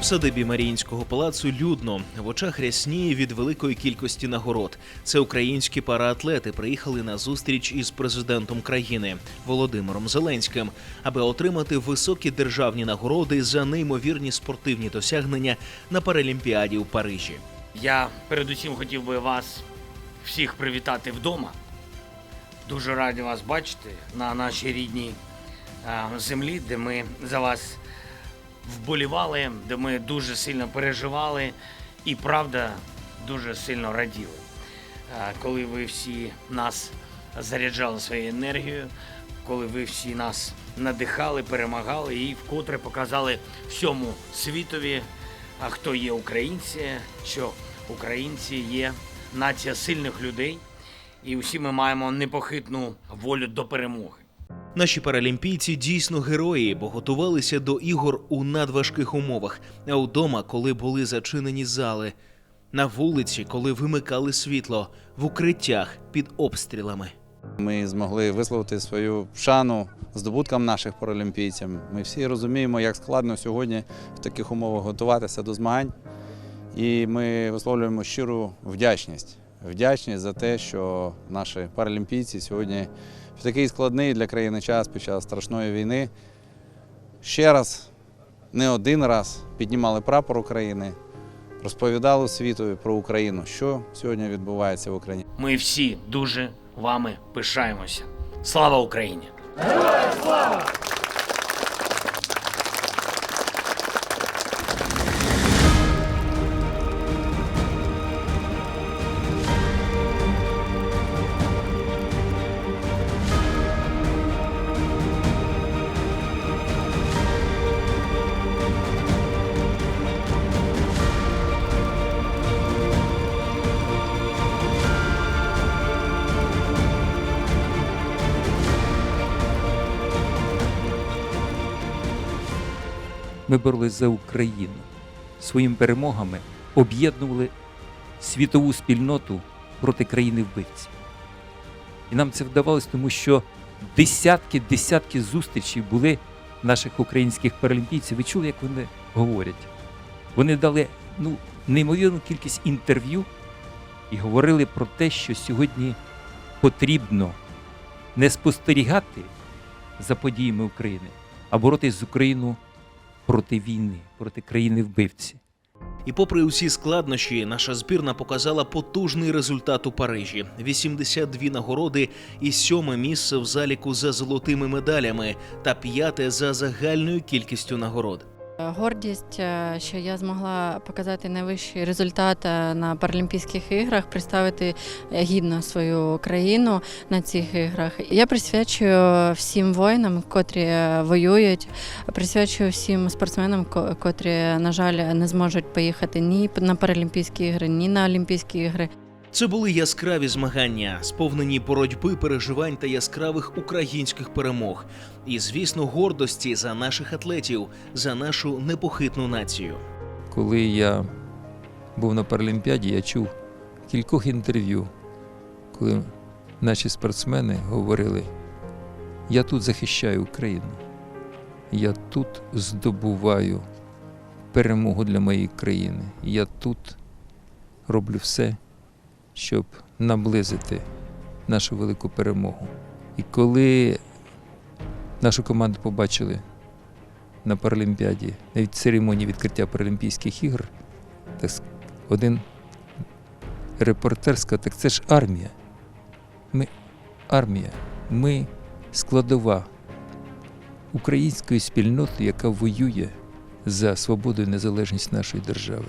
В садибі Маріїнського палацу людно в очах рясніє від великої кількості нагород. Це українські параатлети приїхали на зустріч із президентом країни Володимиром Зеленським, аби отримати високі державні нагороди за неймовірні спортивні досягнення на Паралімпіаді у Парижі. Я передусім хотів би вас всіх привітати вдома. Дуже раді вас бачити на нашій рідній е, землі, де ми за вас вболівали, де ми дуже сильно переживали і правда дуже сильно раділи. Е, Коли ви всі нас заряджали своєю енергією, коли ви всі нас надихали, перемагали і вкотре показали всьому світові, хто є українці, що українці є нація сильних людей, і усі ми маємо непохитну волю до перемоги. Наші паралімпійці дійсно герої, бо готувалися до ігор у надважких умовах, а вдома, коли були зачинені зали, на вулиці, коли вимикали світло, в укриттях під обстрілами. Ми змогли висловити свою шану здобуткам наших паралімпійців. Ми всі розуміємо, як складно сьогодні в таких умовах готуватися до змагань. І ми висловлюємо щиру вдячність. Вдячність за те, що наші паралімпійці сьогодні в такий складний для країни час під час страшної війни ще раз, не один раз піднімали прапор України, розповідали світові про Україну, що сьогодні відбувається в Україні. Ми всі дуже вами пишаємося. Слава Україні! Ми боролись за Україну. Своїми перемогами об'єднували світову спільноту проти країни вбивці. І нам це вдавалось, тому що десятки, десятки зустрічей були наших українських паралімпійців. Ви чули, як вони говорять? Вони дали ну, неймовірну кількість інтерв'ю і говорили про те, що сьогодні потрібно не спостерігати за подіями України, а боротись з Україною проти війни, проти країни вбивці. І попри усі складнощі, наша збірна показала потужний результат у Парижі: 82 нагороди і сьоме місце в заліку за золотими медалями та п'яте за загальною кількістю нагород. Гордість, е, що я змогла показати найвищий результат е, на Паралімпійських іграх, представити е, гідно свою країну на цих іграх. Я присвячую всім воїнам, котрі е, воюють, присвячую всім спортсменам, котрі, на жаль, не зможуть поїхати ні на Паралімпійські ігри, ні на Олімпійські ігри. Це були яскраві змагання, сповнені боротьби, переживань та яскравих українських перемог. І, звісно, гордості за наших атлетів, за нашу непохитну націю. Коли я був на Паралімпіаді, я чув кількох інтерв'ю, коли наші спортсмени говорили: я тут захищаю Україну, я тут здобуваю перемогу для моєї країни, я тут роблю все, щоб наблизити нашу велику перемогу. І коли нашу команду побачили на Паралімпіаді, в церемонії відкриття Паралімпійських ігор, так один репортер сказав, так це ж армія. Ми армія, ми складова української спільноти, яка воює за свободу і незалежність нашої держави.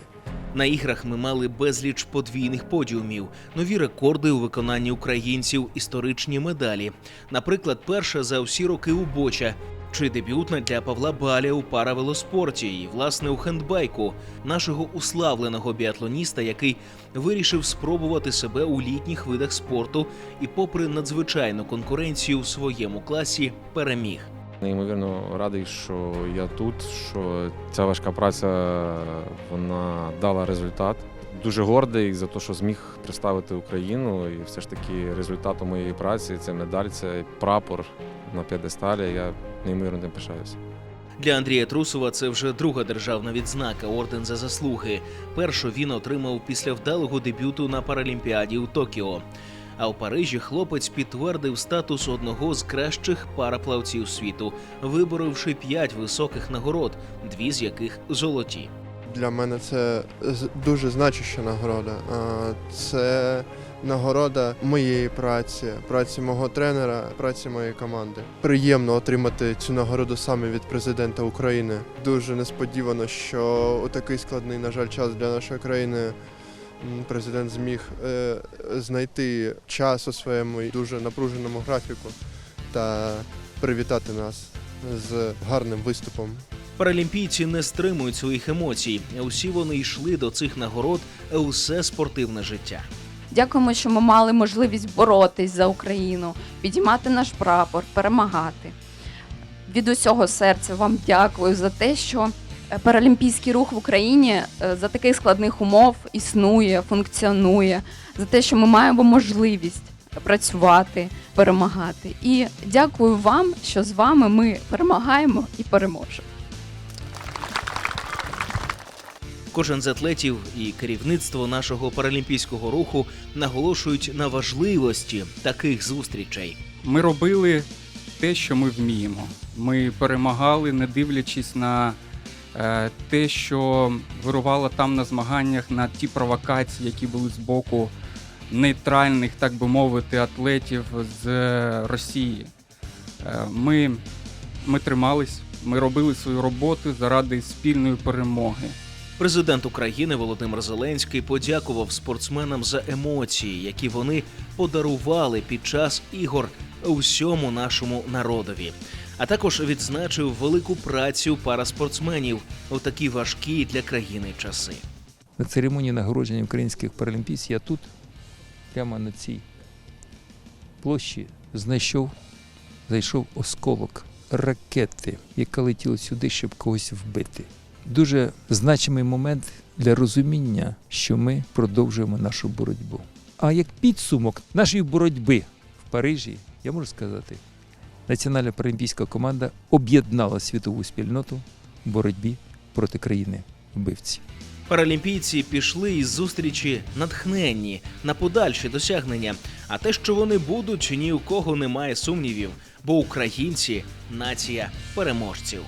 На іграх ми мали безліч подвійних подіумів, нові рекорди у виконанні українців, історичні медалі. Наприклад, перша за всі роки у Боча. Чи дебютна для Павла Баля у паравелоспорті і, власне, у хендбайку, нашого уславленого біатлоніста, який вирішив спробувати себе у літніх видах спорту і, попри надзвичайну конкуренцію у своєму класі, переміг. Неймовірно радий, що я тут, що ця важка праця вона дала результат. Дуже гордий за те, що зміг представити Україну, і все ж таки результатом моєї праці це медаль, це прапор на п'єдесталі. Я неймовірно ним пишаюся. Для Андрія Трусова це вже друга державна відзнака орден за заслуги. Першу він отримав після вдалого дебюту на Паралімпіаді у Токіо. А у Парижі хлопець підтвердив статус одного з кращих параплавців світу, виборовши п'ять високих нагород, дві з яких золоті. Для мене це дуже значуща нагорода. Це нагорода моєї праці, праці мого тренера, праці моєї команди. Приємно отримати цю нагороду саме від президента України. Дуже несподівано, що у такий складний, на жаль, час для нашої країни президент зміг е, знайти час у своєму дуже напруженому графіку та привітати нас з гарним виступом. Паралімпійці не стримують своїх емоцій. Усі вони йшли до цих нагород усе спортивне життя. Дякуємо, що ми мали можливість боротись за Україну, підіймати наш прапор, перемагати. Від усього серця вам дякую за те, що паралімпійський рух в Україні е, за таких складних умов існує, функціонує, за те, що ми маємо можливість працювати, перемагати. І дякую вам, що з вами ми перемагаємо і переможемо. Кожен з атлетів і керівництво нашого паралімпійського руху наголошують на важливості таких зустрічей. Ми робили те, що ми вміємо. Ми перемагали, не дивлячись на е, те, що вирувало там на змаганнях, на ті провокації, які були з боку нейтральних, так би мовити, атлетів з е, Росії. Е, ми, ми тримались, ми робили свою роботу заради спільної перемоги. Президент України Володимир Зеленський подякував спортсменам за емоції, які вони подарували під час ігор усьому нашому народові. А також відзначив велику працю параспортсменів у такі важкі для країни часи. На церемонії нагородження українських паралімпійців я тут, прямо на цій площі, знайшов, зайшов осколок ракети, яка летіла сюди, щоб когось вбити. Дуже значимий момент для розуміння, що ми продовжуємо нашу боротьбу. А як підсумок нашої боротьби в Парижі, я можу сказати, національна паралімпійська команда об'єднала світову спільноту в боротьбі проти країни вбивці. Паралімпійці пішли із зустрічі натхненні на подальші досягнення. А те, що вони будуть, ні у кого немає сумнівів, бо українці нація переможців.